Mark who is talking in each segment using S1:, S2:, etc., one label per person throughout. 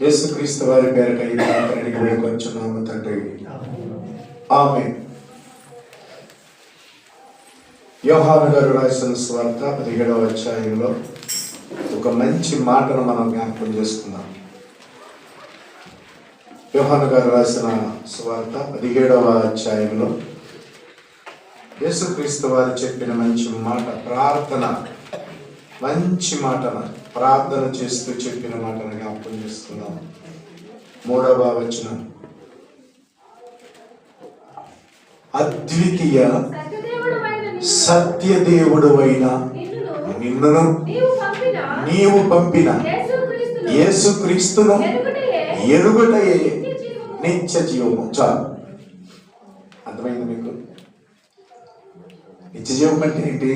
S1: యేసుక్రీస్తు వారి పేరిట ఈ ప్రార్థన అడిగి వేడుకొంచున్నాము తండ్రి. ఆమె యోహాను గారు రాసిన స్వార్థ పదిహేడవ అధ్యాయంలో ఒక మంచి మాటను మనం జ్ఞాపకం చేసుకుందాం. యోహాను గారు రాసిన స్వార్థ పదిహేడవ అధ్యాయంలో యేసుక్రీస్తు వారు చెప్పిన మంచి మాట ప్రార్థన మంచి మాటను ప్రార్థన చేస్తూ చెప్పిన మాటను జ్ఞాపకం చేస్తున్నాం మూడవ వచనం. అద్వితీయ
S2: సత్య దేవుడు
S1: సత్యదేవుడు అయిన
S2: నిన్నును నీవు పంపిన
S1: నీవు పంపిన
S2: యేసుక్రీస్తును ఎరుగుటయే నిత్య
S1: నిత్య జీవము. చాలు. అర్థమైంది మీకు? నిత్య జీవం అంటే ఏంటి?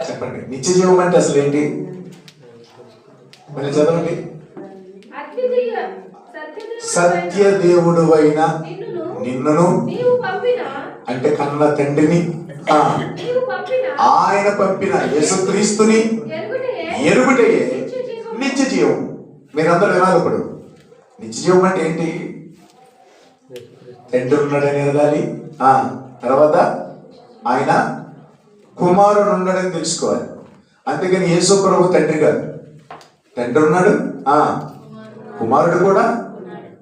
S1: చెప్పండి. నిత్య జీవం అంటే అసలు ఏంటి? మళ్ళీ చదవండి.
S2: సత్య
S1: దేవుడు అయిన
S2: నిన్నును
S1: అంటే కన్న తండ్రిని ఆయన పంపిన యేసుక్రీస్తుని
S2: ఎరుగుటయే నిత్య
S1: జీవం. మీరందరూ వినాలి ఇప్పుడు. నిత్య జీవం అంటే ఏంటి? తండ్రి ఉన్నాడని ఎరగాలి ఆ తర్వాత ఆయన కుమారుడు ఉన్నాడని తెలుసుకోవాలి. అంతేకాని యేసు ప్రభు తండ్రి కాదు. తండ్రి ఉన్నాడు? ఆ. కుమారుడు కూడా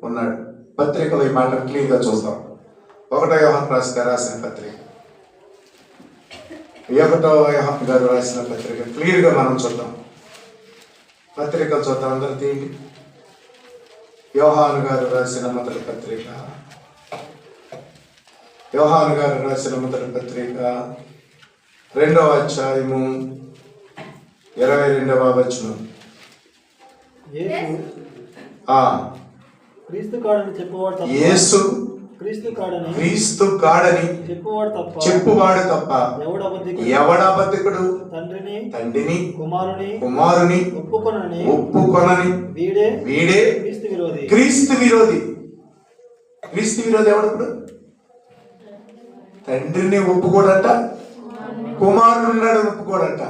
S1: ఉన్నాడు. పత్రికలో ఈ మాట క్లియర్గా చూద్దాం. ఒకటో యోహన్ రాసిన రాసిన పత్రిక. ఒకటో వ్యవహారం గారు రాసిన పత్రిక. క్లియర్గా మనం చూద్దాం. పత్రిక చూద్దాం అందరూ తీయండి. యోహాను గారు రాసిన మొదటి పత్రిక. యోహాను గారు రాసిన మొదటి పత్రిక. రెండవ అధ్యాయము ఇరవై రెండవ వచనం.
S3: క్రీస్తు కాడని చెప్పువాడు తప్ప
S1: యేసు
S3: క్రీస్తు కాడని
S1: క్రీస్తు కాడని
S3: చెప్పువాడు తప్ప
S1: చెప్పువాడు తప్ప
S3: ఎవడబద్ధికుడు? తండ్రిని
S1: తండ్రిని
S3: కుమారుని
S1: కుమారుని
S3: ఒప్పుకొనని
S1: ఒప్పుకొనని
S3: వీడే
S1: వీడే
S3: క్రీస్తు విరోధి.
S1: క్రీస్తు విరోధి. క్రీస్తు విరోధి ఎవడప్పుడు తండ్రిని ఒప్పుకోడంట? కుమారుడు ఉన్నాడు ఒప్పుకోడంట.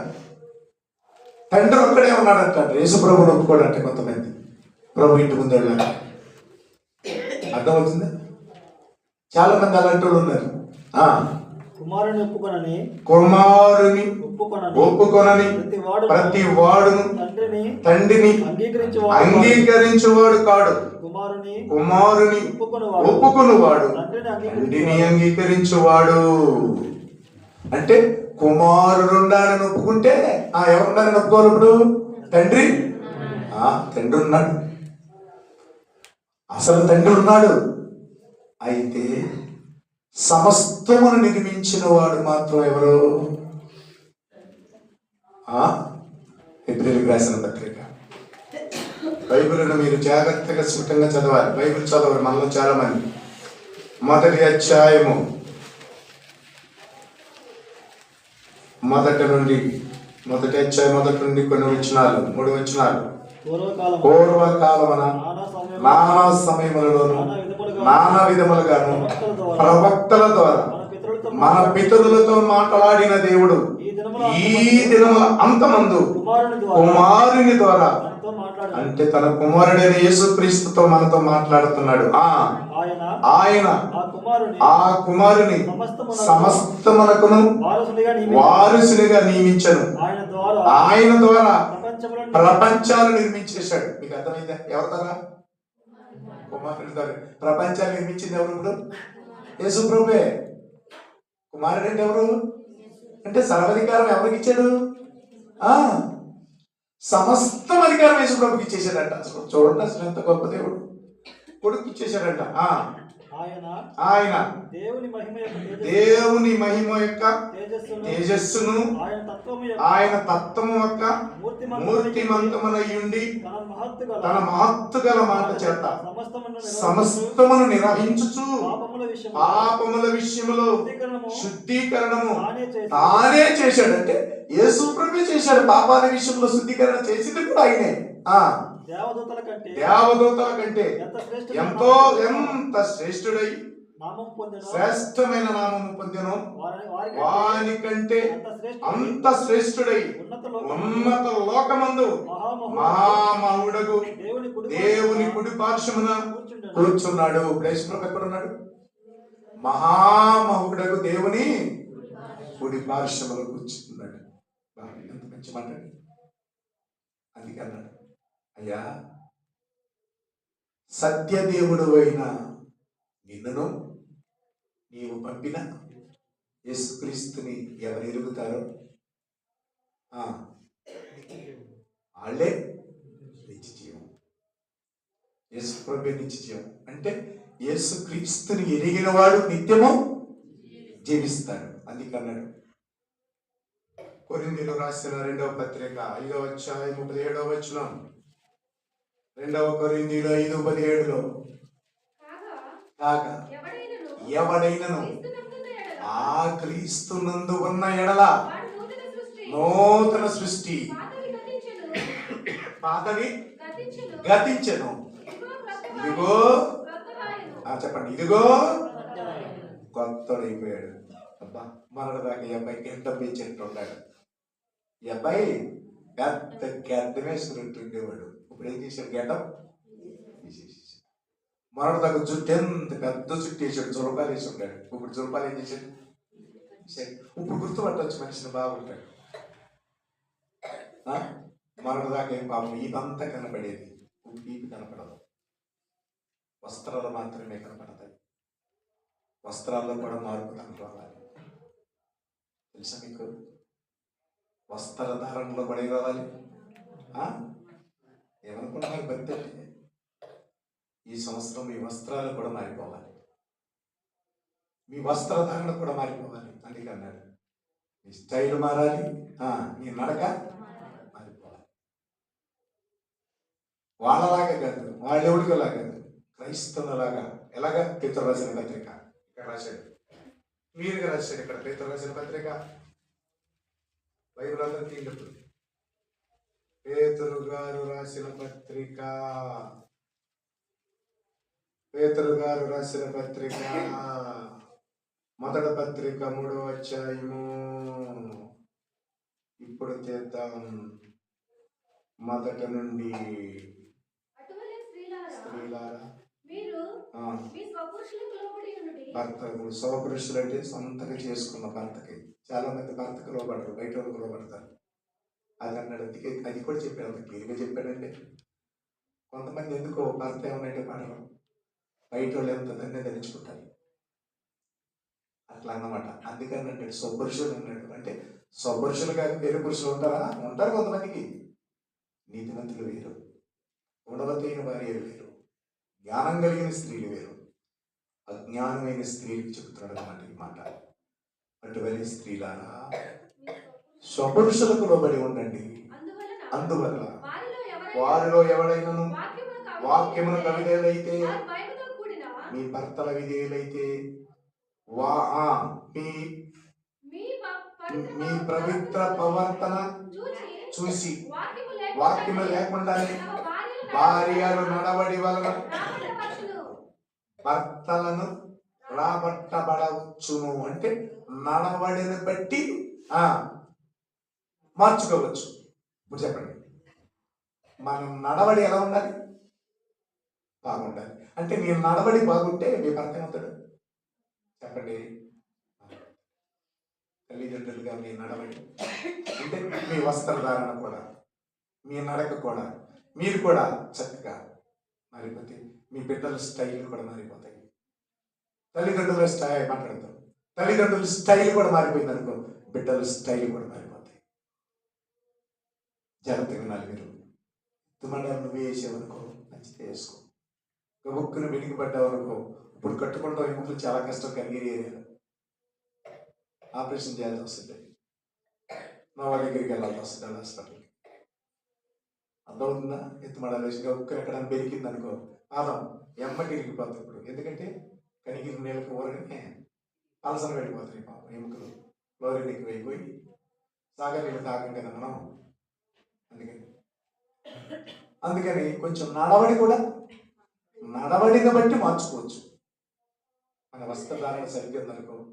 S1: తండ్రి ఒక్కడే ఉన్నాడంట. యేసు ప్రభుని ఒప్పుకోడంట కొంతమంది. ప్రభు ఇంటి ముందు వెళ్ళాలి అర్థమవుతుందా? చాలా మంది అలాంటి వాళ్ళు ఉన్నారు. ఆ.
S3: కుమారుని ఒప్పుకొనని
S1: కుమారుని
S3: ఒప్పుకొనని
S1: ఒప్పుకొనని
S3: ప్రతి వాడు
S1: ప్రతి వాడును
S3: తండ్రిని అంగీకరించేవాడు
S1: కాడు.
S3: కుమారుని
S1: కుమారుని
S3: ఒప్పుకొనువాడు. తండ్రిని అంగీకరించువాడు.
S1: అంటే కుమారుడు ఉండాలని ఒప్పుకుంటే ఆ ఎవరున్నారని ఉండాలని ఒప్పుకోవాలి ఇప్పుడు? తండ్రి? ఆ తండ్రి ఉన్నాడు అసలు తండ్రి ఉన్నాడు అయితే సమస్తమును నిర్మించిన వాడు మాత్రం ఎవరు? ఆ? ఏప్రిల్కి రాసిన పత్రిక. బైబిల్ను మీరు జాగ్రత్తగా స్ఫుటంగా చదవాలి. బైబిల్ చదవరు మనలో చాలా మంది మొదటి అధ్యాయము. మొదటి నుండి మొదటి అధ్యాయం మొదటి నుండి కొన్ని వచనాలు మూడు వచనాలు.
S3: పూర్వకాలం
S1: పూర్వకాలమున
S3: నానా సమయం
S1: నానా సమయములలోను నానా విధములుగాను ప్రవక్తల ద్వారా
S3: మన పితరులతో
S1: మాట్లాడిన దేవుడు
S3: ఈ దినముల
S1: అంతమందు
S3: కుమారుని ద్వారా
S1: అంటే తన కుమారుడైన యేసుక్రీస్తుతో మనతో మాట్లాడుతున్నాడు. ఆ
S3: ఆయన ఆ కుమారుని
S1: సమస్తమునకును
S3: వారసునిగా
S1: నియమించను.
S3: ఆయన ద్వారా ప్రపంచంలో
S1: నిర్మించేశాడు. మీకు అర్థమైందా? ఎవరి ద్వారా? కుమారుడి ద్వారా. ప్రపంచాలు నిర్మించింది ఎవరు ఇప్పుడు? యేసు ప్రభువే. కుమారుడు అంటే ఎవరు? అంటే సర్వాధికారం ఎవరికి ఇచ్చాడు? ఆ? సమస్తం అధికారం యేసు ప్రభుకి ఇచ్చేసాడంట అసలు చూడండి అసలు ఎంత గొప్ప దేవుడు. కొడుకు ఇచ్చేసాడంట ఆ.
S3: ఆయన
S1: ఆయన
S3: దేవుని మహిమ యొక్క
S1: దేవుని మహిమ యొక్క
S3: తేజస్సును ఆయన తత్వము యొక్క
S1: ఆయన తత్వము యొక్క
S3: మూర్తిమంతమునై
S1: మూర్తిమంతమునయుండి
S3: తన మహత్తు గల
S1: మాట చేత
S3: సమస్తమును నిర్వహించు
S1: సమస్తమును నిర్వహించుచు
S3: పాపముల
S1: విషయములో
S3: శుద్ధీకరణము తానే
S1: చేశాడంటే యేసు ప్రభు చేశాడు. పాపాల విషయంలో శుద్ధీకరణ చేసింది కూడా ఆయనే. ఆ
S3: దేవదూతల కంటే ఎంత శ్రేష్ఠ
S1: ఎంతో ఎంత శ్రేష్ఠుడై
S3: నామం పొందిన
S1: శ్రేష్టమైన నామము పొందెను
S3: వారి
S1: వాని కంటే
S3: అంత శ్రేష్ఠ
S1: అంత శ్రేష్ఠుడై
S3: ఉన్నత లోకమందు
S1: మహామహుడగు
S3: దేవుని కుడి
S1: పార్శ్వమున. కూర్చున్నాడు ప్రేషపురం ఎక్కడ ఉన్నాడు మహామహుడకు దేవుని కుడి పార్శ్వములో కూర్చున్నాడు ఎంత మంచి మాట అండి. అందుకే అన్నాడు అయ్యా సత్యదేవుడు అయిన నిన్నును నీవు పంపిన యేసుక్రీస్తుని ఎవరు ఎరుగుతారో? వాళ్ళే నిత్య జీవం యేసు ప్రభు నిత్య జీవం అంటే యేసుక్రీస్తుని ఎరిగిన వాడు నిత్యము జీవిస్తాడు. అందుకన్నాడు కొరిందీలు రాసిన రెండవ పత్రిక ఐదవ అధ్యాయం పదిహేడవ వచ్చిన రెండవ కొరిందీలు ఐదు పదిహేడులో
S2: కాగా ఎవడైనను?
S1: ఆ క్రీస్తునందు ఉన్న ఎడల.
S2: వాడు నూతన సృష్టి.
S1: నూతన సృష్టి.
S2: పాతవి గతించెను. ఇదిగో
S1: చెప్పండి. ఇదిగో కొత్తడైపోయాడు. అబ్బా మరొకదాకా ఈ అబ్బాయి గెడ్డం పెంచినట్టు ఉన్నాడు. ఈ అబ్బాయి పెద్ద గడ్డం వేసుకున్నట్టు ఉండేవాడు ఇప్పుడు ఏం చేశాడు? గడ్డం తీసేసేసాడు దగ్గర జుట్టు ఎంత పెద్ద జుట్టు వేసాడు. జులపాలు వేసి ఉంటాడు ఇప్పుడు జులపాలు ఏం చేశాడు? ఇప్పుడు గుర్తుపట్టవచ్చు మనిషిని బాగుంటాడు ఆ? మరొకదాకా ఏం పాపం. ఇదంతా కనపడేది. ఇప్పుడు ఇవి కనపడదు. వస్త్రాలు మాత్రమే కనపడతాయి. వస్త్రాల్లో కూడా మార్పు కనపడాలి. తెలుసా మీకు? వస్త్రధారణలో కూడా ఏం రావాలి? ఏమనుకుంటున్నారు? భక్తి అంటే ఈ సంవత్సరం మీ వస్త్రాలు కూడా మారిపోవాలి. మీ వస్త్రధారణ కూడా మారిపోవాలి అందుకే అన్నాడు. మీ స్టైల్ మారాలి. ఆ, మీ నడక మారిపోవాలి. వాళ్ళలాగా కాదు వాళ్ళెవడికోలా కాదు క్రైస్తవులలాగా. ఎలాగా? పితృ రాసిన పత్రిక. ఇక్కడ రాశాడు. మీరుగా రాశాడు ఇక్కడ పితృ రాసిన పత్రిక. బైబిల్ అందరూ తీయలేదు పేతురు గారు రాసిన పత్రిక. పేతురు గారు రాసిన పత్రిక మొదటి పత్రిక మూడో అధ్యాయము. ఇప్పుడు చేద్దాం మొదట నుండి
S2: అటువలే స్త్రీలారా
S1: స్త్రీలారా?
S2: మీరు
S1: ఆ,
S2: మీ స్వపురుషులకు లోబడి ఉండుడి.
S1: భర్త సోపురుషులు అంటే సొంతగా చేసుకున్న భర్తకి. చాలా మంది భర్తకు లోపడరు బయట వాళ్ళకు లోపడతారు అది అన్నాడు అందుకే అది కూడా చెప్పాడు అంత క్లియర్గా చెప్పాడండి. కొంతమంది ఎందుకో భర్త ఏమన్నట్టే పడరు బయట వాళ్ళు ఎంత దాన్ని ధరించుకుంటారు అట్లా అన్నమాట. అందుకని అంటాడు స్వపురుషులు అన్నాడు అంటే స్వపురుషులు కాక వేరే పురుషులు ఉంటారా? ఉంటారు కొంతమందికి. నీతిమంతులు వేరు. గుణవతైన భార్యలు వేరు. జ్ఞానం కలిగిన స్త్రీలు వేరు. అజ్ఞానమైన స్త్రీలకు చెబుతున్నాడు అన్నమాట ఈ మాట. అటువంటి స్త్రీలారా. స్వపురుషులకు లోబడి ఉండండి. అందువల్ల
S2: వారిలో
S1: ఎవడైనను వాక్యమును కవిదేలైతే
S2: వారి కూడిన
S1: మీ భర్తల విధేయులైతే వా ఆ, మీ
S2: మీ పవిత్ర
S1: ప్రవర్తన చూసి
S2: వాక్యము లేకుండానే భార్యలను
S1: భార్యలు నడవడి వలన. భర్తలను రాబట్టబడవచ్చును అంటే నడవడిని బట్టి ఆ మార్చుకోవచ్చు. ఇప్పుడు చెప్పండి. మనం నడవడి ఎలా ఉండాలి? బాగుండాలి. అంటే మీరు నడవడి బాగుంటే మీ భర్త ఏమవుతాడు చెప్పండి. తల్లిదండ్రులుగా మీ నడవడి. అంటే మీ వస్త్రధారణ కూడా మీ నడక కూడా మీరు కూడా చక్కగా మారిపోతే మీ బిడ్డల స్టైల్ కూడా మారిపోతాయి. తల్లిదండ్రుల స్టైల్ మాట్లాడతాం తల్లిదండ్రుల స్టైల్ కూడా మారిపోయింది అనుకో బిడ్డల స్టైల్ కూడా మారిపోతాయి. జాగ్రత్తగా వినాలి మీరు. తుమ్మడాలు నువ్వు వేసేవనుకో నచ్చితే వేసుకో గబుక్కును వెనుకబడ్డావు అనుకో ఇప్పుడు కట్టుకుంటాం ఎముకలు చాలా కష్టం కలిగిరి ఏరియాలో. ఆపరేషన్ చేయాల్సి వస్తుంది. మా వాళ్ళ దగ్గరికి వెళ్ళాల్సి వస్తుంది హాస్పిటల్కి అర్థమవుతుందా? ఎత్తుమడాలు వేసి గబుక్కుని ఎక్కడ పెరిగింది అనుకో పాదం ఎమ్మకి ఇరిగిపోతుంది ఇప్పుడు. ఎందుకంటే కనిగిరి నీళ్ళకి ఊరగానే అలసన వెళ్ళిపోతాయి పాపం ఎముకలు. క్లోరిన్ ఎక్కువైపోయి సాగర్ నీళ్ళు తాగం కదా మనం. అందుకని. అందుకని కొంచెం నడవడి కూడా నడవడిని బట్టి మార్చుకోవచ్చు. మన వస్త్రధారణ సరిగ్గా ఉందనుకో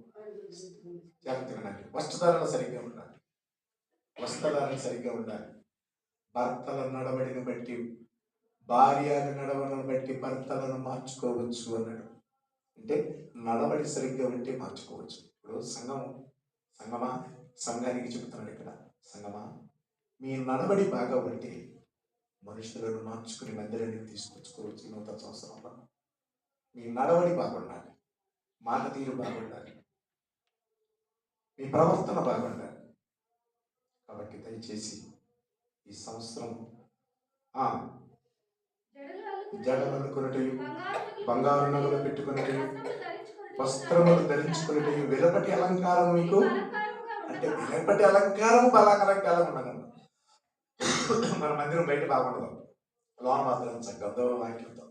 S1: జాగ్రత్తగా ఉండాలి. వస్త్రధారణ సరిగ్గా ఉండాలి. వస్త్రధారణ సరిగ్గా ఉండాలి. భర్తల నడవడిని బట్టి భార్య నడవడిని బట్టి భర్తలను మార్చుకోవచ్చు అన్నాడు. అంటే నడవడి సరిగ్గా ఉంటే మార్చుకోవచ్చు. ఇప్పుడు సంఘం సంగమా సంఘానికి చెబుతున్నాడు ఇక్కడ. సంగమా మీ నడవడి బాగా ఉంటే మనుషులను మార్చుకుని మెదడుని తీసుకొచ్చుకోవచ్చు నూతన సంవత్సరంలో మీ నడవడి బాగుండాలి. మాట తీరు బాగుండాలి. మీ ప్రవర్తన బాగుండాలి. కాబట్టి దయచేసి ఈ సంవత్సరం
S2: జడలు
S1: అనుకున్నటయు
S2: బంగారు
S1: నగలు పెట్టుకున్నటయు
S2: వస్త్రములు ధరించుకున్నటయు
S1: వస్త్రములు అలంకారం మీకు? అంటే
S2: ఉండగా,
S1: అలంకారం బలాకరంగా అలంకారం ఉండదు. మన మందిరం బయట బాగుండదు. లోన మాత్రం చక్కగా వాక్యంతో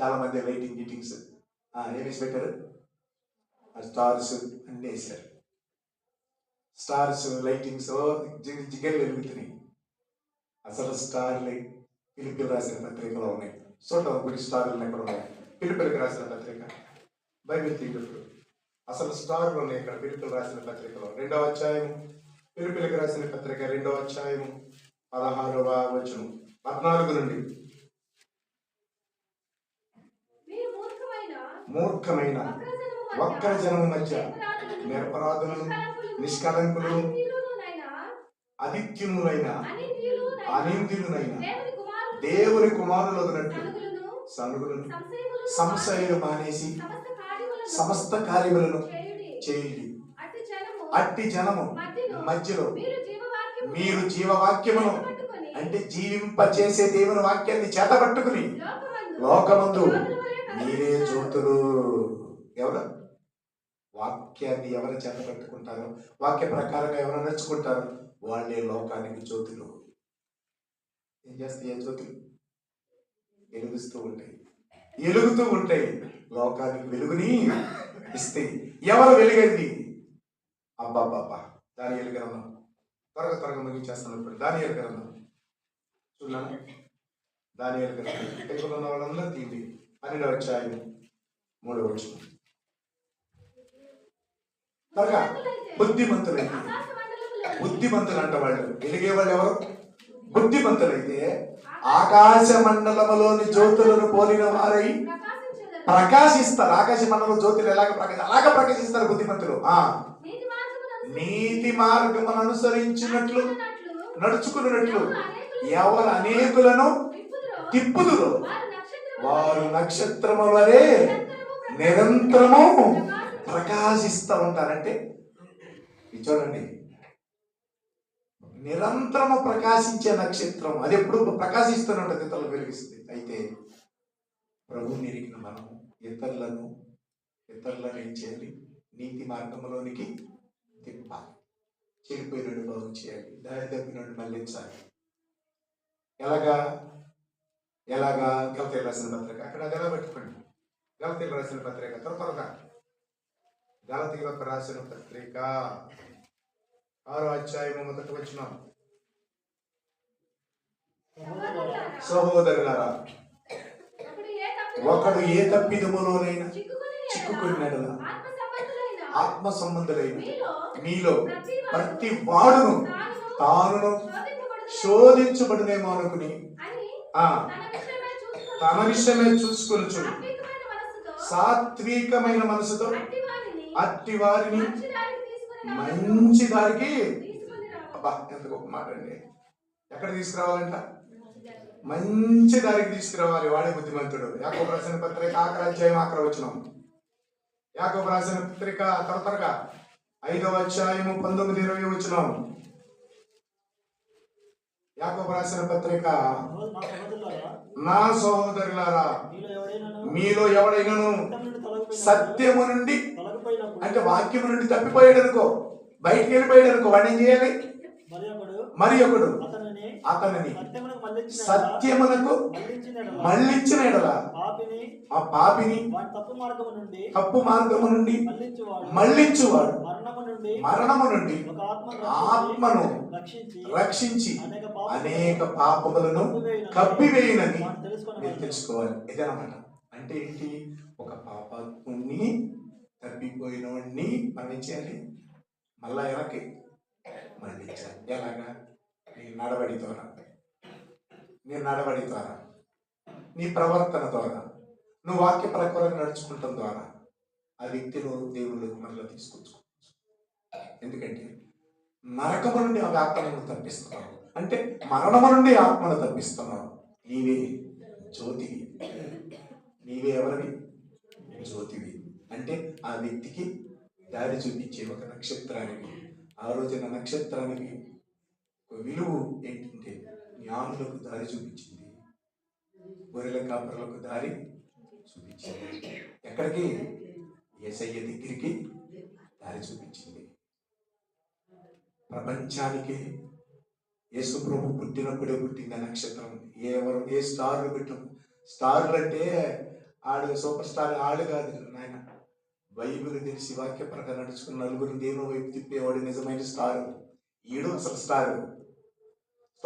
S1: చాలా మంది లైటింగ్ గీటింగ్స్ ఏమేసి పెట్టారు? స్టార్స్ అన్నీ వేసారు స్టార్స్ లైటింగ్స్ జిగ్ జిగలు వెలుగుతున్నాయి అసలు స్టార్లు పిలుపులు రాసిన పత్రికలో ఉన్నాయి. చూడటం గుడి స్టార్లు ఎక్కడ ఉన్నాయి. పిలుపులకు రాసిన పత్రిక. బైబిల్ తీయప్పుడు అసలు స్టార్లు ఉన్నాయి ఇక్కడ పిలుపులు రాసిన పత్రికలో. రెండవ అధ్యాయం పిలుపులకు రాసిన పత్రిక రెండవ అధ్యాయము. పదహారవ వచనం పద్నాలుగు నుండి
S2: మీరు మూర్ఖమైన
S1: మూర్ఖమైన
S2: వక్రజనము మధ్య నిరపరాధులను,
S1: అదిత్యునులైన
S2: అనింద్యులునైన,
S1: అనింద్యులైన
S2: దేవుని కుమారులు
S1: కుమారులగునట్లు
S2: సనుగులను,
S1: సనుగులను
S2: సంశయములను,
S1: సంశయం మానేసి
S2: సమస్త కార్యములను చేయుడి. అట్టి జనము మధ్యలో మీరు జీవవాక్యమును చేతపట్టుకొని
S1: అంటే జీవింపచేసే దేవుని వాక్యాన్ని చేతబట్టుకుని
S2: లోకమందు
S1: మీరే జ్యోతులు. ఎవరు? వాక్యాన్ని ఎవరు చేతపట్టుకుంటారో? వాక్య ప్రకారంగా ఎవరు నడుచుకుంటారో? వాళ్ళే లోకానికి జ్యోతులు. ఏం చేస్తాయి ఆ జ్యోతులు? వెలుగుస్తూ ఉంటాయి. వెలుగుతూ ఉంటాయి. లోకానికి వెలుగుని ఇస్తాయి. ఎవరు వెలుగండి అబ్బాబ్బాబ్బా. దాని ఎలుగరన్నాం త్వరగా త్వరగా ముగించేస్తాను ఇప్పుడు దాని ఎలుగరన్నాం చూడండి దాని ఎలుగరన్నాం టెంపుల్ ఉన్న వాళ్ళందరూ తీయండి. పన్నెండవ అధ్యాయం మూడవ వచ్చిన త్వరగా బుద్ధిమంతులైతే బుద్ధిమంతులు అంట వాళ్ళు వెలిగే వాళ్ళు ఎవరు? బుద్ధిమంతులైతే ఆకాశ మండలములోని జ్యోతులను పోలిన వారై ప్రకాశిస్తారు. ఆకాశ మండలం జ్యోతులు ఎలాగ ప్రకాశ అలాగ ప్రకాశిస్తారు బుద్ధిమంతులు. ఆ
S2: నీతి మార్గమును
S1: అనుసరించినట్లు నడుచుకున్నట్లు
S2: ఎవరు అనేకులను తిప్పుదురో? వారు నక్షత్రముల
S1: వలె నిరంతరము ప్రకాశిస్తూ ఉంటారంటే చూడండి. నిరంతరము ప్రకాశించే నక్షత్రం అది ఎప్పుడు ప్రకాశిస్తూనే ఉంటుంది ఇతరులు వెలిగిస్తుంది. అయితే ప్రభు నిరిగిన మనం ఇతరులను ఇతరులను ఏం చేయాలి? నీతి మార్గంలోనికి తిప్పాలి. చెడిపోయినట్టు బాగు చేయాలి. దారి తప్పినట్టు మళ్ళించాలి. ఎలాగా? ఎలాగా? గలతీలు రాసిన పత్రిక. అక్కడ అది ఎలా పెట్టుకోండి గలతీలు రాసిన పత్రిక త్వర త్వరగా. గలతీలకు రాసిన పత్రిక. ఆరో అధ్యాయము మొదటి వచ్చిన
S3: సహోదరులారా,
S2: ఒకడు ఏ తప్పిదము
S1: ఒకడు ఏ తప్పిదములోనైనా
S2: చిక్కుకొని
S1: చిక్కుకున్నెడల
S2: ఆత్మ సంబంధులైన మీలో ప్రతి
S1: వాడును
S2: తానును శోధింపబడుదును
S1: శోధించబడునేమో అనుకుని
S2: తన విషయమై చూసుకొని
S1: తన విషయమే చూసుకొనుచు.
S2: సాత్వికమైన
S1: మనసుతో
S2: అట్టి వారిని మంచి దారికి
S1: అబ్బా ఎంత గొప్ప మాట అండి? ఎక్కడ తీసుకురావాలంట? మంచి దారికి తీసుకురావాలి. వాడే బుద్ధిమంతుడు. యాకోబు రాసిన పత్రిక ఆఖరి అధ్యాయం ఆఖరి వచ్చినాం యాకబు రాసిన పత్రిక త్వర త్వరగా ఐదవ అధ్యాయము పంతొమ్మిది ఇరవై వచ్చిన యాకబు రాసిన పత్రిక.
S3: నా సహోదరులారా, మీలో ఎవడైనాను
S1: సత్యము నుండి అంటే వాక్యము నుండి తప్పిపోయాడు అనుకో బయటికి వెళ్ళిపోయాడు అనుకో వాడిని ఏం చేయాలి?
S3: మరి ఒకడు అతనిని సత్యమునకు మళ్ళించిన ఎడల?
S1: ఆ పాపిని
S3: తప్పు మార్గము నుండి? మళ్ళించువాడు. మరణము నుండి? ఆత్మను రక్షించి అనేక
S1: పాపములను కప్పివేయునని మీరు తెలుసుకోవాలి. ఇదనమాట అంటే ఏంటి? ఒక పాపాత్ముని తప్పిపోయిన వాడిని మరణించాలి మళ్ళా వెనక్కి మళ్ళించాలి ఎలాగా? నీ నడవడి ద్వారా. నీ నడవడి ద్వారా. నీ ప్రవర్తన ద్వారా. నువ్వు వాక్య ప్రకారం నడుచుకుంటాం ద్వారా. ఆ వ్యక్తిలో దేవుళ్ళకు మరలా తీసుకొచ్చుకోవచ్చు. ఎందుకంటే నరకము నుండి ఆ ఆత్మను తప్పిస్తున్నావు. అంటే మరణము నుండి ఆత్మను తప్పిస్తున్నావు. నీవే జ్యోతివి. నీవే ఎవరివి? జ్యోతివి. అంటే ఆ వ్యక్తికి దారి చూపించే ఒక నక్షత్రానికి ఆ రోజున నక్షత్రానికి విలువ ఏంటంటే జ్ఞానులకు దారి చూపించింది. గొర్రెల కాపరులకు దారి చూపించింది. ఎక్కడికి? ఏసయ్య దగ్గరికి దారి చూపించింది. ప్రపంచానికి యేసు ప్రభు పుట్టినప్పుడే పుట్టింది ఆ నక్షత్రం. ఎవరు ఏ స్టార్లు పెట్టు స్టార్లు అంటే ఆడు సూపర్ స్టార్ ఆడు కాదు నాయన. బైబిల్ తెలిసి వాక్య ప్రకారం నడుచుకున్న నలుగురు దేవుని వైపు తిప్పేవాడు నిజమైన స్టార్. ఈడు అసలు స్టార్.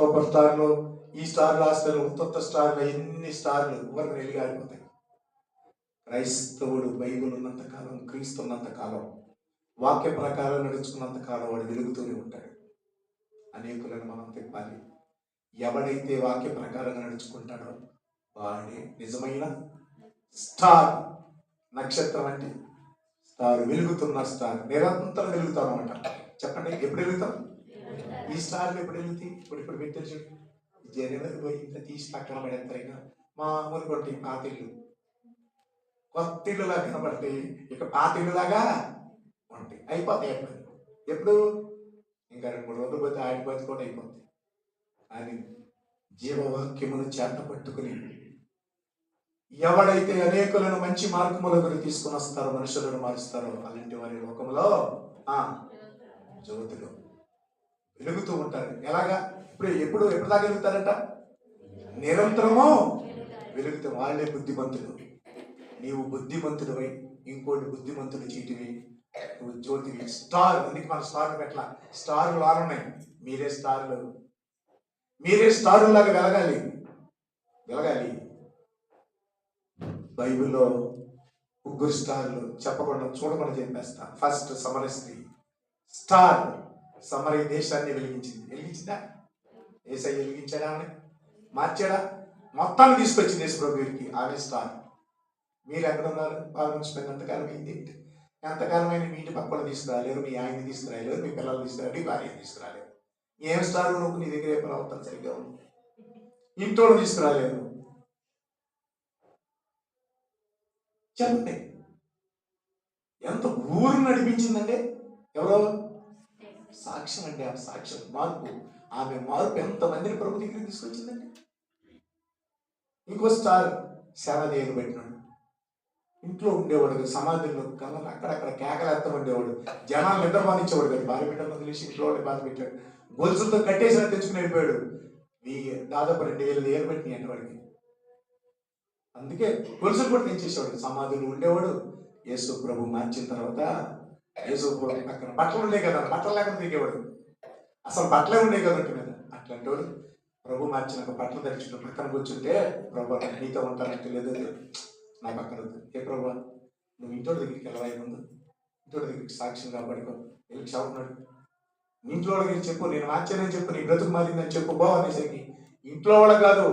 S1: సూపర్ స్టార్లు ఈ స్టార్లు ఆ స్టార్లు ఉత్త స్టార్లు ఎన్ని స్టార్లు వరకు వెలిగారిపోతాయి క్రైస్తవుడు బైబుల్ ఉన్నంత కాలం క్రీస్తు ఉన్నంత కాలం వాక్య ప్రకారం నడుచుకున్నంత కాలం వాడు వెలుగుతూనే ఉంటాడు. అనేకులను మనం తిప్పాలి. ఎవడైతే వాక్య ప్రకారంగా నడుచుకుంటాడో వాడే నిజమైన స్టార్ నక్షత్రం అంటే స్టార్ వెలుగుతున్న స్టార్. నిరంతరం వెలుగుతాం అనమాట చెప్పండి ఎప్పుడు వెలుగుతాం? ఈ స్టార్లు ఎప్పుడు వెలుగుతాయి ఇప్పుడు ఇప్పుడు పెట్టారు చూడండి జనవరి పోయింది తీసి పక్కన పడేస్తారు మామూలు కొట్టి పాత ఇల్లు. కొత్త ఇల్లులా కనబడతాయి ఇక పాత ఇల్లులాగా ఉంటాయి. అయిపోతాయి ఎప్పుడు ఎప్పుడు? ఇంకా రెండు మూడు రోజులు పోతే ఆడిపోతే కూడా అయిపోతాయి. అని జీవవాక్యమును చేత పట్టుకుని ఎవడైతే అనేకులను మంచి మార్గములకు తీసుకుని వస్తారో మనుషులను మారుస్తారో అలాంటి వారి లోకంలో ఆ జ్యోతులు. వెలుగుతూ ఉంటారు. ఎలాగా? ఇప్పుడు ఎప్పుడు ఎప్పుడు దాకా వెలుగుతారంట? నిరంతరము వెలుగుతూ వాళ్ళే బుద్ధిమంతులు. నీవు బుద్ధిమంతుడివై ఇంకోటి బుద్ధిమంతుడు చీటివి నువ్వు జ్యోతివి. స్టార్ అందుకే మన స్టార్ పెట్టాల? స్టార్లు ఉన్నాయి. మీరే స్టార్లు మీరే స్టార్ లాగా వెలగాలి. వెలగాలి. బైబిల్లో ముగ్గురు స్టార్లు చెప్పకుండా చూడకుండా చెప్పేస్తా ఫస్ట్ సమరస్త్రీ. స్టార్ సమర ఈ దేశాన్ని వెలిగించింది. వెలిగించిందా? ఏసై వెలిగించాడా ఆమె? మార్చాడా? మొత్తాన్ని తీసుకొచ్చింది యేసుప్రభు వీరికి ఆమె స్టార్ మీరు ఎక్కడ ఉన్నారు వాళ్ళ ఎంతకాలం అయింది. ఎంతకాలమైన మీ ఇంటి పక్కన తీసుకురాలేరు మీ ఆయన్ని తీసుకురాలేరు మీ పిల్లలు తీసుకురాలి భార్యని తీసుకురాలేరు. ఏం స్టార్ నువ్వు? నీ దగ్గర ఏ ప్రవర్తన సరిగ్గా ఉంది? ఇంట్లో తీసుకురాలేరు. చెప్పండి ఎంత ఊరు నడిపించిందంటే ఎవరో సాక్ష్యం అండి ఆమె సాక్ష్యం మార్పు. ఆమె మార్పు ఎంతమందిని ప్రభు దగ్గరికి తీసుకొచ్చిందండి? ఇంకో స్టార్ సేవదేవుని పెట్టినాడు. ఇంట్లో ఉండేవాడు సమాధిలో కలర్ అక్కడక్కడ కేకలేస్తా ఉండేవాడు. జనాలు నిద్రమానించేవాడు కదా. భార్య బిడ్డలు వదిలేసి ఇంట్లో బాధ పెట్టాడు. గొలుసులతో కట్టేసిన తెచ్చుకుని వెళ్ళిపోయాడు. ఈ దాదాపు రెండు వేలు ఏళ్ళు పెట్టినాయి వాడికి. అందుకే గొలుసులు కూడా తెచ్చేసేవాడు. సమాధులు ఉండేవాడు. యేసు ప్రభు మార్చిన తర్వాత యేసు పక్కన బట్టలు ఉన్నాయి కదా బట్టలు లేకుండా దిగేవాడు అసలు బట్టలే ఉన్నాయి కదా ఒంటి మీద అట్లాంటి వాడు ప్రభు మార్చినాక బట్టలు ధరించుకుని పక్కన కూర్చుంటే ప్రభు నీతో ఉంటానంటే లేదో తెలియదు. నా పక్కన వద్దు. ఏ ప్రభు? నువ్వు ఇంటోడి దగ్గరికి వెళ్ళవై ముందు. ఇంటోడి దగ్గరికి సాక్ష్యం కాపాడుకో వెళ్ళి చదువుతున్నాడు ఇంట్లో వాళ్ళకి చెప్పు నేను మార్చానని చెప్పు నీ బ్రతుకు మారిందని చెప్పు బో అనేసరికి ఇంట్లో వాళ్ళకి కాదు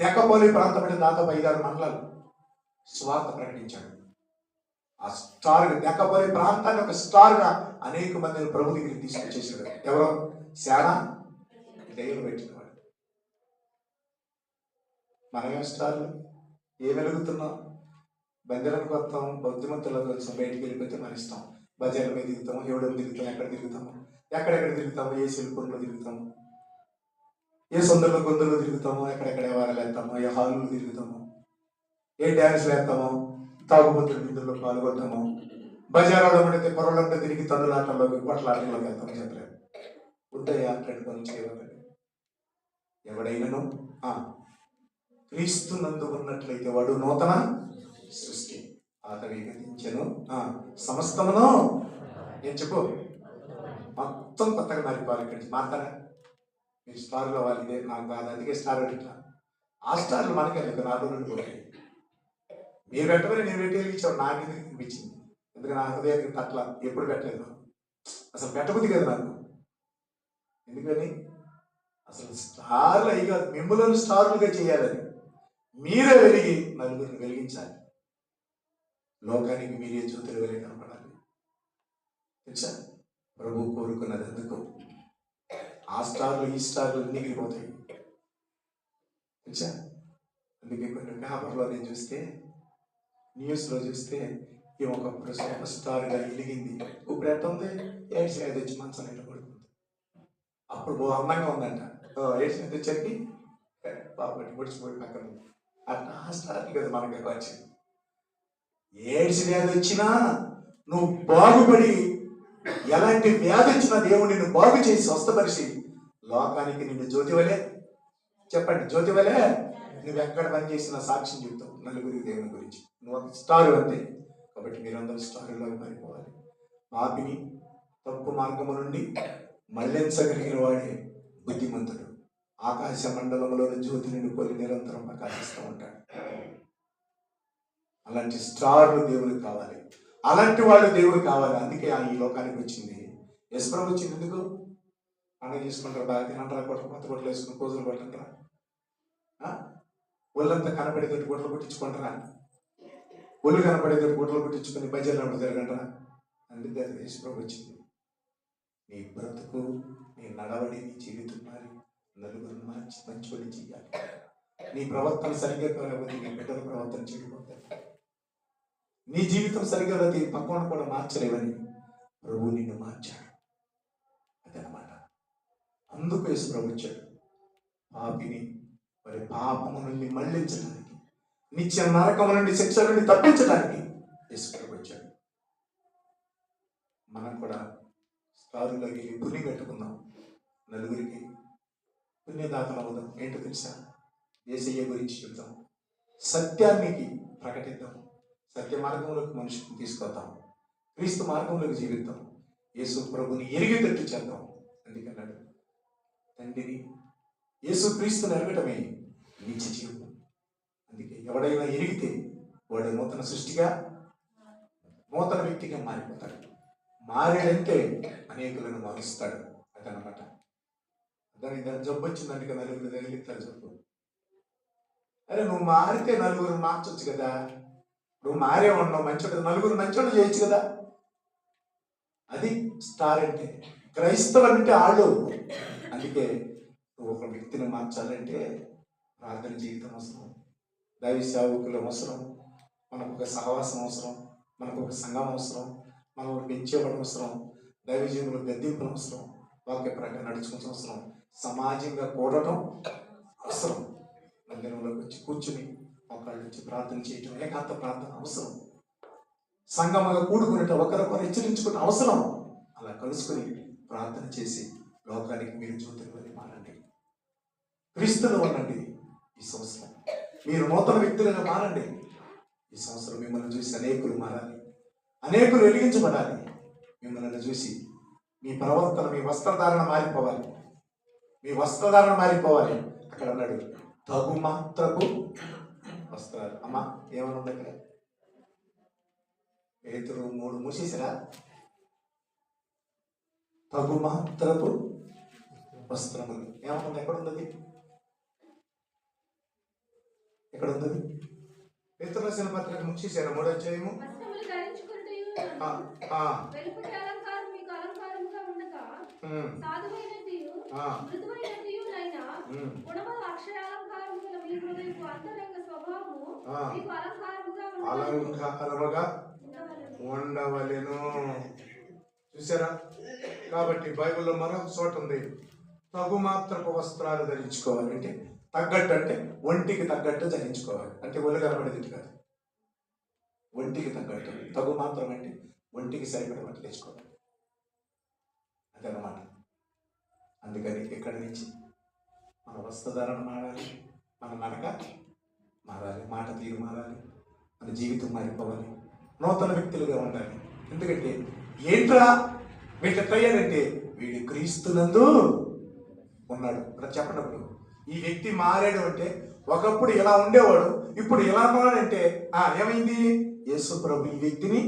S1: దెక్కపోలి ప్రాంతమైన దాదాపు ఐదారు మండలాలు స్వార్థ ప్రకటించాడు. ఆ స్టార్ దెక్కపోలి ప్రాంతాన్ని ఒక స్టార్గా అనేక మందిని ప్రభు దగ్గరికి తీసుకొచ్చేసాడు ఎవరో? శానా? దైవం పెట్టినవాడు. మనమే స్టార్లు? ఏం వెలుగుతున్నాం? బందిరానికి వస్తాం బుద్ధిమంతులకు కలిసి బయటికి వెళ్ళిపోతే మన ఇష్టం. బజార్ల మీద తిరుగుతాము ఎవడో తిరుగుతాం ఎక్కడ తిరుగుతాము? ఎక్కడెక్కడ తిరుగుతాము? ఏ సెల్ఫోన్లో తిరుగుతాము? ఏ సొందలో గొంతులో తిరుగుతాము? ఎక్కడెక్కడ వారాలు వేస్తాము? ఏ హాల్లో తిరుగుతాము? ఏ డ్యాన్స్ వేస్తాము? తాగుబోతుల విందుల్లో పాల్గొద్దాము బజారాలో పడితే పొరలో తిరిగి తండ్రులాటల్లోకి కొట్లాటల్లోకి వెళ్తాం చెప్పలేదు ఉంటాయి అట్లాంటి పనులు చేయవాలి ఎవడైనాను? ఆ, క్రీస్తునందు ఉన్నట్లయితే వాడు నూతన సృష్టి. అతని గతించను. సమస్తమును? ఏం చెప్పు? మొత్తం కొత్తగా మారిపోవాలి ఇక్కడి నుంచి. మారుతారా? మీరు స్టార్ కావాలి ఇదే నాకు కాదు అందుకే స్టార్ అంట ఆ స్టార్లు మనకే లేదు నాలుగు రెండు పోతాయి. మీరు పెట్టమని నేను పెట్టి వెలిగించావు నాకు ఎందుకు అనిపించింది. ఎందుకంటే నా హృదయానికి పట్ల ఎప్పుడు పెట్టలేదు. అసలు పెట్టబుద్ధి కదా నాకు. ఎందుకని? అసలు స్టార్లు అయ్యి కాదు. మిమ్మల్ని స్టార్లుగా చేయాలని మీరే వెలిగి నలుగురిని వెలిగించాలి. లోకానికి మీరే జ్యోతులు వెళ్ళి కనపడాలి. తెలుసా? ప్రభు కోరుకున్నది ఎందుకు ఆ స్టార్లు ఈ స్టార్లు నిగిలిపోతాయి తెలుసా? అందుకే కొన్ని పేపర్లో నేను చూస్తే న్యూస్లో చూస్తే ఈ ఒక సూపర్ స్టార్గా వెలిగింది. ఇప్పుడు ఎట్ట ఉంది? ఎయిడ్స్ అయితే వచ్చి మంచం నిండా పడుతుంది అప్పుడు బహు అందంగా ఉందంట. ఎయిడ్స్ మీద చెప్పి బాబట్టి పొడిచిపోయి పక్కన అట్లా ఆ స్టార్ కదా మనకి వచ్చింది ఎయిడ్స్ వ్యాధి వచ్చినా నువ్వు బాగుపడి ఎలాంటి వ్యాధి వచ్చినా దేవుడు నిన్ను బాగు చేసి స్వస్థపరిచి లోకానికి నిన్ను జ్యోతివలే చెప్పండి జ్యోతివలే నువ్వు ఎక్కడ పని చేసినా సాక్ష్యం చెప్తావు నలుగురి దేవుని గురించి. నువ్వు ఒక స్టార్ అంతే కాబట్టి మీరందరూ స్టార్లో మారిపోవాలి. పాపిని తప్పు మార్గము నుండి మళ్ళించగలిగిన వాడే బుద్ధిమంతుడు. ఆకాశ మండలంలోని జ్యోతి నుండి పోలి నిరంతరం ప్రకాశిస్తూ ఉంటాడు. అలాంటి స్టార్లు దేవుడికి కావాలి. అలాంటి వాళ్ళు దేవుడు కావాలి. అందుకే ఆ ఈ లోకానికి వచ్చింది. యశ్వరం వచ్చింది ఎందుకు? పండుగ చేసుకుంటారు బాగా తినంటారా కొట్ల కొత్త కొట్లు వేసుకుని కోజులు కొట్టంటారా ఒళ్ళంతా కనపడేటట్టు గుడ్లు కుట్టించుకుంటారా? ఒళ్ళు కనపడేటట్టు గుడ్లు కుట్టించుకుని బజార్లో జరగంటారా? తిరగంటారా అందుకే అది యశ్వరం వచ్చింది. నీ బ్రతుకు నీ నడవడి నీ జీవితం మారి నలుగురు మార్చి మంచివాడి చేయాలి నీ ప్రవర్తన సరిగ్గా కాకపోతే నీ బిడ్డల ప్రవర్తన చెడిపోతాయి. నీ జీవితం సరిగ్గా లేకపోతే పక్కన కూడా మార్చలేవని ప్రభు నిన్ను మార్చాడు. అదనమాట. అందుకు యేసు ప్రభు వచ్చాడు. పాపిని మరి పాపము నుండి మళ్ళించడానికి నిత్య నరకము నుండి శిక్ష నుండి తప్పించడానికి యేసు వచ్చాడు. మనం కూడా స్టారులోకి పుణ్యం కట్టుకుందాం నలుగురికి పుణ్యదాతలు అవుదాం. ఏంటో తెలుసా? ఏసయ్య గురించి చెప్తాం సత్యానికి ప్రకటిద్దాం. సత్య మార్గంలోకి మనిషిని తీసుకొద్దాం. క్రీస్తు మార్గంలోకి జీవిద్దాం. యేసు ప్రభుని ఎరిగేటట్టు చేద్దాం. అందుకన్నాడు. తండ్రిని యేసు క్రీస్తుని ఎరగటమే నిత్య జీవం అందుకే ఎవడైనా ఎరిగితే వాడు నూతన సృష్టిగా నూతన వ్యక్తిగా మారిపోతాడు. మారాడంటే అనేకులను మారుస్తాడు అదనమాట. దానికి దాని జబ్బు వచ్చిందంటే కదా నలుగురు తగిలిస్తారు జబ్బు. అరే నువ్వు మారితే నలుగురు మార్చొచ్చు కదా. నువ్వు మారే ఉన్నావు మంచోడు నలుగురు మంచోడు చేయొచ్చు కదా. అది స్టార్ అంటే క్రైస్తవులు అంటే ఆడు అందుకే నువ్వు ఒక వ్యక్తిని మార్చాలంటే ప్రార్థన జీవితం అవసరం. దైవ సేవకులు అవసరం. మనకు ఒక సహవాసం అవసరం. మనకు ఒక సంఘం అవసరం. మనం పెంచేవాడు అవసరం. దైవ జీవులు గద్దింపులు అవసరం. వాక్య ప్రకారం నడుచుకోవాల్సిన అవసరం. సమాజంగా కూడటం అవసరం. మందిరంలోకి వచ్చి కూర్చుని ఒకళ్ళు వచ్చి ప్రార్థన చేయటం ఏకాంత ప్రార్థన అవసరం. సంగమగా కూడుకునేట ఒకరొకరు హెచ్చరించుకుని అవసరం. అలా కలుసుకొని ప్రార్థన చేసి లోకానికి మీరు జ్యోతిని మారండి. క్రీస్తులు ఉండండి ఈ సంవత్సరం. మీరు నూతన వ్యక్తులుగా మారండి. ఈ సంవత్సరం మిమ్మల్ని చూసి అనేకులు మారాలి. అనేకులు వెలిగించబడాలి. మిమ్మల్ని చూసి మీ ప్రవర్తన మీ వస్త్రధారణ మారిపోవాలి. మీ వస్త్రధారణ మారిపోవాలి. అక్కడ అన్నాడు తగు మాత్రకు వస్త్రాలు. అమ్మా ఏమన్నా ఉంది అక్కడ? పేతురు మూడు మూసేసిరా తగు మాత్రపు వస్త్రములు ఏమన్నా ఎక్కడ ఉంది
S2: అక్షరాలంకారము గల మీ హృదయపు అంతరంగ స్వభావము
S1: ఆ.
S2: మీకు అలంకారముగా ఉండవలెను.
S1: అలంకారముగా
S2: ఉండవలెను.
S1: ఉండవలెను. చూసారా కాబట్టి బైబిల్లో మరొక చోట ఉంది. తగు మాత్రపు వస్త్రాలు ధరించుకోవాలి అంటే తగ్గట్టు అంటే ఒంటికి తగ్గట్టు ధరించుకోవాలి అంటే ఒళ్ళు కనబడేది కాదు. ఒంటికి తగ్గట్టు. తగు మాత్రం అంటే ఒంటికి సరిపడ బట్టలు తెచ్చుకోవాలి. అదనమాట. అందుకని ఎక్కడి నుంచి? మన వస్త్రధారణ మారాలి. మన నడక మారాలి. మాట తీరు మారాలి. మన జీవితం మారిపోవాలి. నూతన వ్యక్తులుగా ఉండాలి. ఎందుకంటే ఏంట్రా వీటి ఎట్లయ్యాడంటే వీడు క్రీస్తునందు ఉన్నాడు. ఇక్కడ చెప్పడం ఈ వ్యక్తి మారాడు అంటే ఒకప్పుడు ఇలా ఉండేవాడు ఇప్పుడు ఇలా ఉన్నాడంటే ఆ ఏమైంది? యేసు ప్రభు ఈ వ్యక్తిని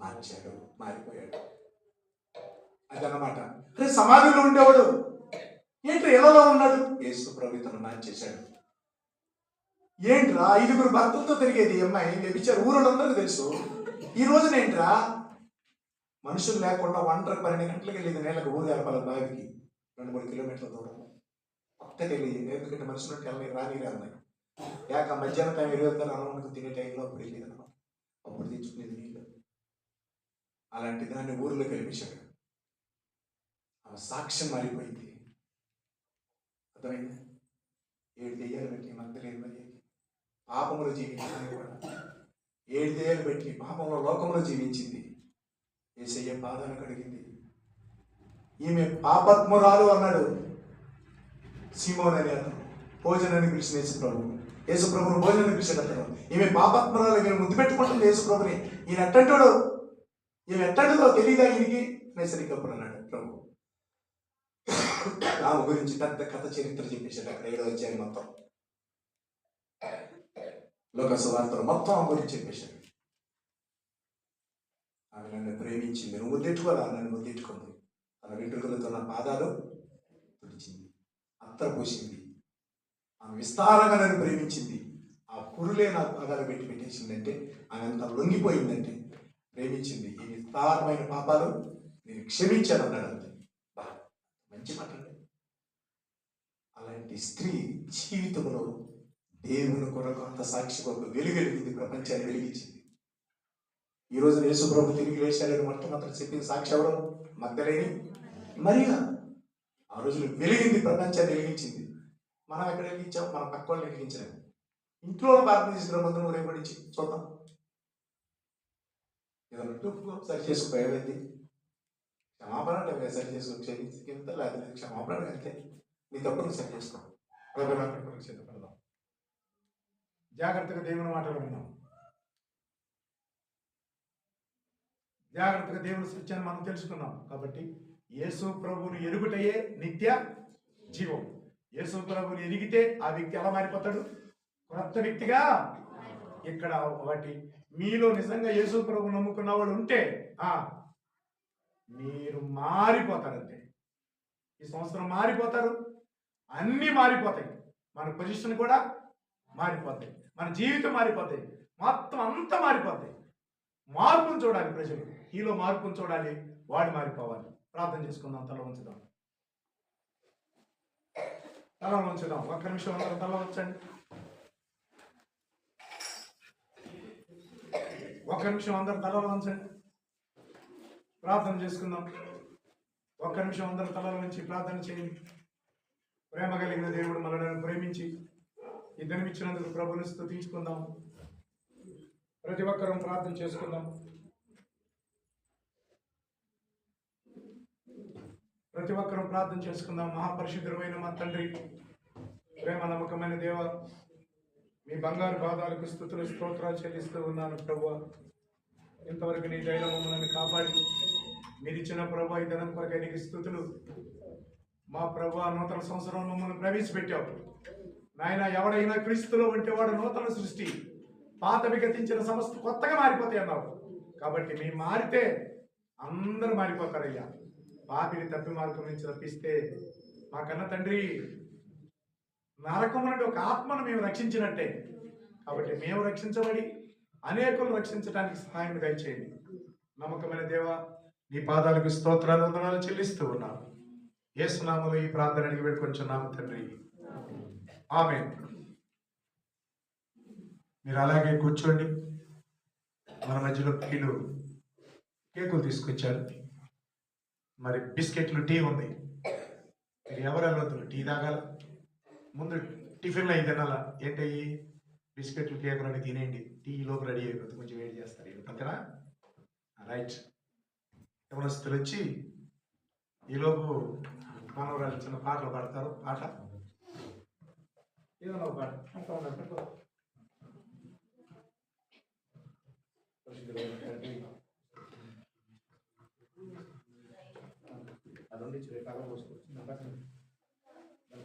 S1: మార్చాడు మారిపోయాడు. అదనమాట అరే సమాధిలో ఉండేవాడు. ఏంటి ఎలా ఉన్నాడు? యేసు ప్రభు ఇతను మార్చేశాడు. ఏంట్రా ఐదుగురు భక్తులతో తిరిగేది అమ్మాయి? వ్యభిచారు ఊరోళ్ళందరికీ తెలుసు. ఈ రోజున ఏంట్రా? మనుషులు లేకుండా ఒంటరి పన్నెండు గంటలకు వెళ్ళేది నేలకు ఊరు కలపాలి బావికి రెండు మూడు కిలోమీటర్ల దూరం. కొత్తగా తెలియదు. ఎందుకంటే మనుషులు ఉంటే వెళ్ళని రాని రాని యాక మధ్యాహ్నం టైం ఇరవై ఒక్క తినే టైంలో అప్పుడు వెళ్ళేది అనమాట అప్పుడు తెచ్చుకునేది నీళ్ళు. అలాంటి దాన్ని ఊరిలో కలిపించాడు ఆమె సాక్ష్యం మారిపోయింది. అర్థమైంది? ఏడు దెయ్యాలు పెట్టి మంతలేదు మరి. పాపంలో జీవించింది కూడా. ఏడు దెయ్యాలు పెట్టి పాపంలో లోకంలో జీవించింది. ఏసయ్య బాధను కడిగింది. ఈమె పాపత్మురాలు అన్నాడు. సీమోన్ అని అతను భోజనాన్ని పిలిచిన యేసు ప్రభు. యేసు భోజనాన్ని పిలిచాడు అతను ఈమె పాపాత్మరాలు ఈమె ముద్దు పెట్టుకుంటుంది యేసుప్రభుని. ఈయన ఎట్టంటాడు? ఈమె ఎట్టంటుందో తెలియదా ఈయనకి? నైసరికప్పుడు అన్నాడు ప్రభు. ఆమె గురించి పెద్ద కథ చరిత్ర చెప్పేశాడు అక్కడ ఏడో వచ్చాయి మొత్తం. లోక సువార్తలు మొత్తం ఆమె గురించి చెప్పేశాడు. ఆమె నన్ను ప్రేమించింది. నువ్వు ముద్దెట్టుకోరా? నన్ను ముద్దెట్టుకుంది. తన వెంట్రుకలతో నా పాదాలు తుడిచింది. అత్తరపోసింది ఆమె విస్తారంగా నన్ను ప్రేమించింది. ఆ పురులే నా పాదాలు పెట్టి పెట్టేసిందంటే ఆమె అంత లొంగిపోయిందంటే ప్రేమించింది. ఈ విస్తారమైన పాపాలు నేను క్షమించాను అన్నాడు అంతే. బా మంచి మాట అలాంటి స్త్రీ జీవితంలో దేవుని కొరకు అంత సాక్షి కొరకు వెలుగెలిగింది ప్రపంచాన్ని వెలిగించింది. ఈరోజు యేసుప్రభు తిరిగి లేచాడని మొట్టమొదటి చెప్పింది సాక్షి ఎవరు? మద్దలేని మరియా. ఆ రోజులు వెలిగింది ప్రపంచాన్ని వెలిగించింది. మనం ఎక్కడ వెలిగించాం? మన పక్క వాళ్ళు వెలిగించలేము ఇంట్లో ప్రార్థన చేసిన ముందు నువ్వు చూద్దాం. ఏదైనా తప్పు సరి భయమైంది. క్షమాపణ లేకపోతే సరి చేసుకో క్షమించుకుంటే లేకపోతే క్షమాపణ అంతే. నీ తప్పు సరి చేసుకో. ప్రభు జాగ్రత్తగా దేవుని మాటలు విన్నాం. జాగ్రత్తగా దేవుని సత్యాన్ని మనం తెలుసుకున్నాం. కాబట్టి యేసు ప్రభువుని ఎరుగుటయే నిత్య జీవం. యేసు ప్రభువుని ఎరిగితే ఆ వ్యక్తి ఎలా మారిపోతాడు? కొత్త వ్యక్తిగా ఇక్కడ ఒకటి మీలో నిజంగా యేసు ప్రభు నమ్ముకున్న వాళ్ళు ఉంటే ఆ మీరు మారిపోతారంతే. ఈ సంవత్సరం మారిపోతారు. అన్నీ మారిపోతాయి. మన పొజిషన్ కూడా మారిపోతాయి. మన జీవితం మారిపోతాయి. మొత్తం అంతా మారిపోతాయి. మార్పును చూడాలి ప్రజలు. నీలో మార్పును చూడాలి వాడు మారిపోవాలి. ప్రార్థన చేసుకుందాం తల ఉంచుదాం. తల ఉంచుదాం. ఒక్క నిమిషం అందరూ తల ఉంచండి. ఒక్క నిమిషం అందరు తలలో ఉంచండి. ప్రార్థన చేసుకుందాం. ఒక్క నిమిషం అందరు తలలో నుంచి ప్రార్థన చేయండి. ప్రేమ కలిగిన దేవుడు మనలను ప్రేమించి ఈ దినమిచ్చినందుకు ప్రభుని తీసుకుందాం ప్రతి ఒక్కరూ ప్రార్థన చేసుకుందాం. ప్రతి ఒక్కరూ ప్రార్థన చేసుకుందాం. మహాపరిశుద్ధమైన మా తండ్రి ప్రేమ నమ్మకమైన దేవ మీ బంగారు బాధాలకు స్థుతులు స్తోత్రాలు చెల్లిస్తూ ఉన్నాను ప్రభు ఇంతవరకు నీ దైవ మమ్మల్ని కాపాడి మీరు ఇచ్చిన ప్రభు ఈ ధనం కొరకే నీకు స్థుతులు. మా ప్రభు నూతన సంవత్సరం మమ్మల్ని ప్రవేశపెట్టావు. నాయన ఎవడైనా క్రీస్తులో ఉంటే వాడు నూతన సృష్టి. పాత విగతించిన సంస్థ కొత్తగా మారిపోతాయి అన్నావు. కాబట్టి మేము మారితే అందరూ మారిపోతారయ్యా. పాపిని తప్పి మార్గం నుంచి తప్పిస్తే మా కన్న తండ్రి నరకం నుండి ఒక ఆత్మను మేము రక్షించినట్టే. కాబట్టి మేము రక్షించబడి అనేకులు రక్షించడానికి సహాయం దయచేయండి. నమ్మకమైన దేవ నీ పాదాలకు స్తోత్రాలు వందనాలు చెల్లిస్తూ ఉన్నాను ఏసునామలో ఈ ప్రార్థన అడిగి పెట్టుకొంచున్నాము తండ్రి. ఆమె మీరు అలాగే కూర్చోండి. మన మధ్యలో కీలు కేకులు తీసుకొచ్చారు. మరి బిస్కెట్లు టీ ఉంది. మీరు ఎవరు వెళ్ళొద్దు టీ తాగాల. ముందు టిఫిన్లో అయి తినాలా? ఏంటయ్యి బిస్కెట్లు కేకులు అని తినేయండి. టీ లోపు రెడీ అయిపోతుంది కొంచెం వేడి చేస్తారు ఇది అంతేనా? రైట్ యవనస్తులు వచ్చి ఈలోపు మనవరాలు చిన్న పాటలు పాడతారు. పాట? ఏదో ఒక పాట? ఉన్నారు dónde chile pago vosotros? ¿No pasa? ¿No